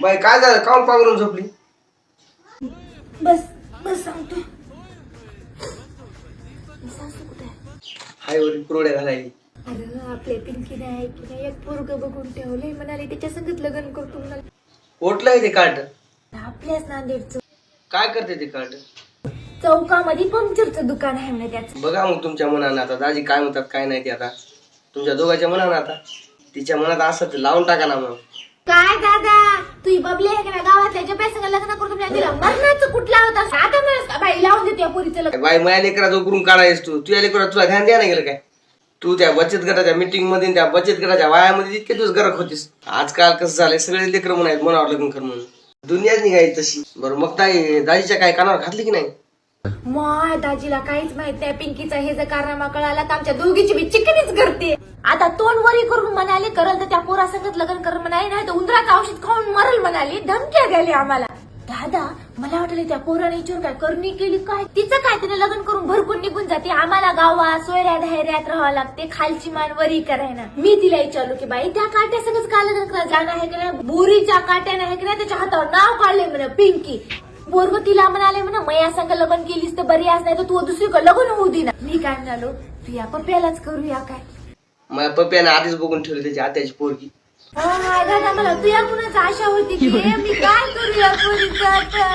बाई काय झालं? काऊन पांघरून झोपली? बस बस सांगतो. सासू कुठे आहे? हाय वरी पुरोड्या घालायली. अरे आपल्या पिंकीने आहे की नाही एक पोरग बघून ठेवलंय म्हणाले त्याच्या संगत लग्न करतो म्हणाले. ओटलंय ते कार्ड. आपल्याच नांदेडचं. काय करते ते चौकामध्ये पंक्चरचं दुकान आहे म्हणे त्याचं. बघा मग तुमच्या मनानं आता. दाजी काय म्हणतात काय नाही ते आता. तुमच्या दोघांच्या मनानं आता. तिच्या मनात असं ते लावून टाका ना मग. काय दादा? तू बबली आहे का ना गावातल्या ज्या संग लग्न तिला मरणाचं कुठला होता? आता का बाई लावून देते या पोरीचं लग्न. बाई माझ्या लेकराचं उकरून काढायस तू. तुझ्या लेकरा तुला ध्यान द्या नाही गेलं काय? तू त्या बचत गटाच्या मीटिंगमध्ये आणि त्या बचत गटाच्या वायामध्ये इतके दिवस गरक होतीस. आजकाल कसं झालंय? सगळे लेकर म्हणायत मनावर लग्न कर म्हणून. दुनियाच निघायची तशी. बरं मग ताई दाजीच्या काय कानावर घातली की नाही? माय दाजीला काहीच माहीत नाही. पिंकीचा हे जर कारनामा कळाला तर आमच्या दोघीची बी चिकनीच करते आता तोंड वरी करून म्हणाले करल तर त्या पोरा संगत लग्न कर नाही नाही तर उंदराचं औषध खाऊन मरल म्हणाली. धमक्या द्याली आम्हाला. दादा मला वाटलं त्या पोराने हिच्यावर काय करणी केली काय? तिचं काय? तिने लग्न करून भरकून निघून जाते. आम्हाला गावात सोयऱ्या धैर्यात राहावं लागते. खालची मान वरी करायना मी तिला विचारलो की बाई त्या काट्या सगळंच का लग्न करा? जाणं आहे की नाही? बोरीच्या काट्याने आहे की नाही? त्याच्या हातावर नाव काढले म्हणे पिंकी. पोरग तिला म्हणाले म्हणा मया संग लग्न केलीस तर बरी आज नाही तर तू दुसरीकडे लग्न होऊ दे ना. मी काय म्हणालो तू या पप्यालाच करूया काय? माझ्या पप्प्याने आधीच बघून ठेवली त्याची आत्याची पोरगी. मला तुझ्या कुणाच आशा होती की मी काय करूया पोरीचं आता?